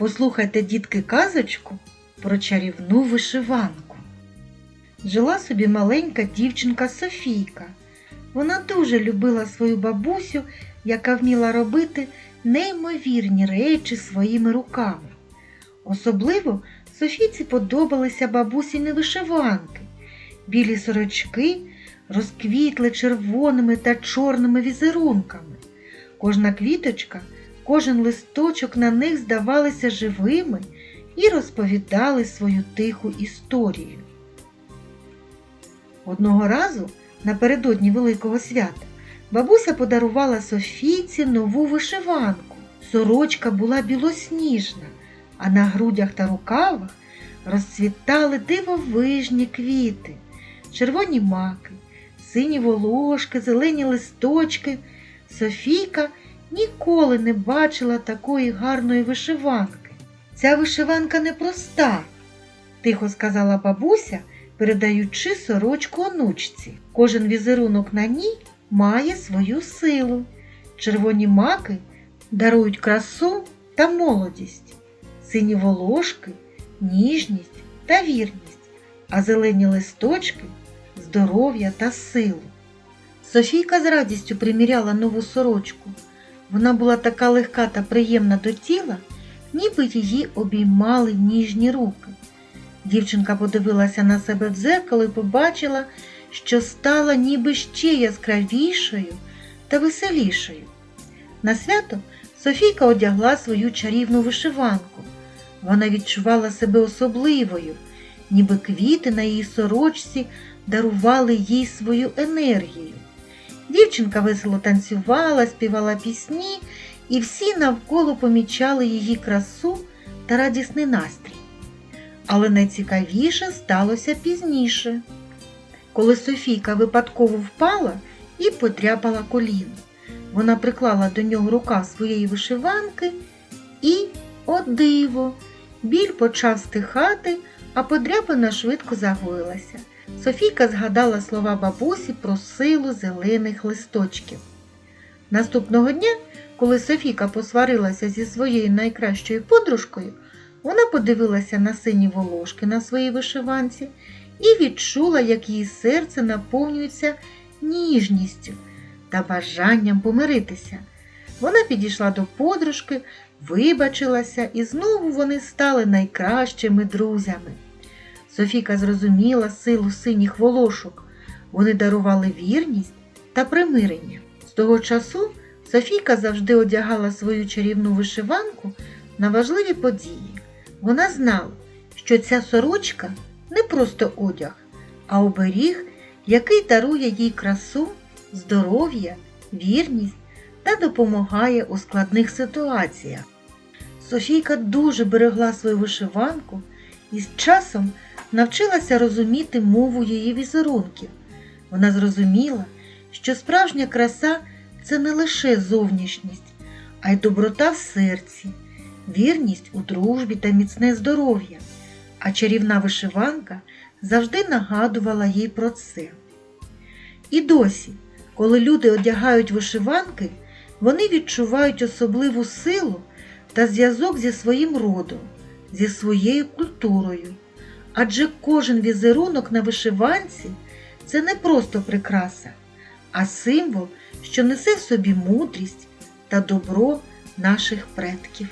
Послухайте, дітки, казочку про чарівну вишиванку. Жила собі маленька дівчинка Софійка. Вона дуже любила свою бабусю, яка вміла робити неймовірні речі своїми руками. Особливо Софійці подобалися бабусіні вишиванки, білі сорочки розквітли червоними та чорними візерунками. Кожна квіточка, кожен листочок на них здавалися живими і розповідали свою тиху історію. Одного разу, напередодні Великого свята, бабуся подарувала Софійці нову вишиванку. Сорочка була білосніжна, а на грудях та рукавах розцвітали дивовижні квіти, червоні маки, сині волошки, зелені листочки. Софійка ніколи не бачила такої гарної вишиванки. Ця вишиванка непроста, тихо сказала бабуся, передаючи сорочку онучці. Кожен візерунок на ній має свою силу. Червоні маки дарують красу та молодість, сині волошки, ніжність та вірність, а зелені листочки здоров'я та силу. Софійка з радістю приміряла нову сорочку. Вона була така легка та приємна до тіла, ніби її обіймали ніжні руки. Дівчинка подивилася на себе в дзеркало і побачила, що стала ніби ще яскравішою та веселішою. На свято Софійка одягла свою чарівну вишиванку. Вона відчувала себе особливою, ніби квіти на її сорочці дарували їй свою енергію. Дівчинка весело танцювала, співала пісні, і всі навколо помічали її красу та радісний настрій. Але найцікавіше сталося пізніше, коли Софійка випадково впала і потряпала коліно. Вона приклала до нього рукав своєї вишиванки і, о диво, біль почав стихати, а подряпина швидко загоїлася. Софійка згадала слова бабусі про силу зелених листочків. Наступного дня, коли Софійка посварилася зі своєю найкращою подружкою, вона подивилася на сині волошки на своїй вишиванці і відчула, як її серце наповнюється ніжністю та бажанням помиритися. Вона підійшла до подружки, вибачилася, і знову вони стали найкращими друзями. Софійка зрозуміла силу синіх волошок. Вони дарували вірність та примирення. З того часу Софійка завжди одягала свою чарівну вишиванку на важливі події. Вона знала, що ця сорочка не просто одяг, а оберіг, який дарує їй красу, здоров'я, вірність та допомагає у складних ситуаціях. Софійка дуже берегла свою вишиванку і з часом навчилася розуміти мову її візерунків. Вона зрозуміла, що справжня краса це не лише зовнішність, а й доброта в серці, вірність у дружбі та міцне здоров'я. А чарівна вишиванка завжди нагадувала їй про це. І досі, коли люди одягають вишиванки, вони відчувають особливу силу та зв'язок зі своїм родом, зі своєю культурою. Адже кожен візерунок на вишиванці це не просто прикраса, а символ, що несе в собі мудрість та добро наших предків.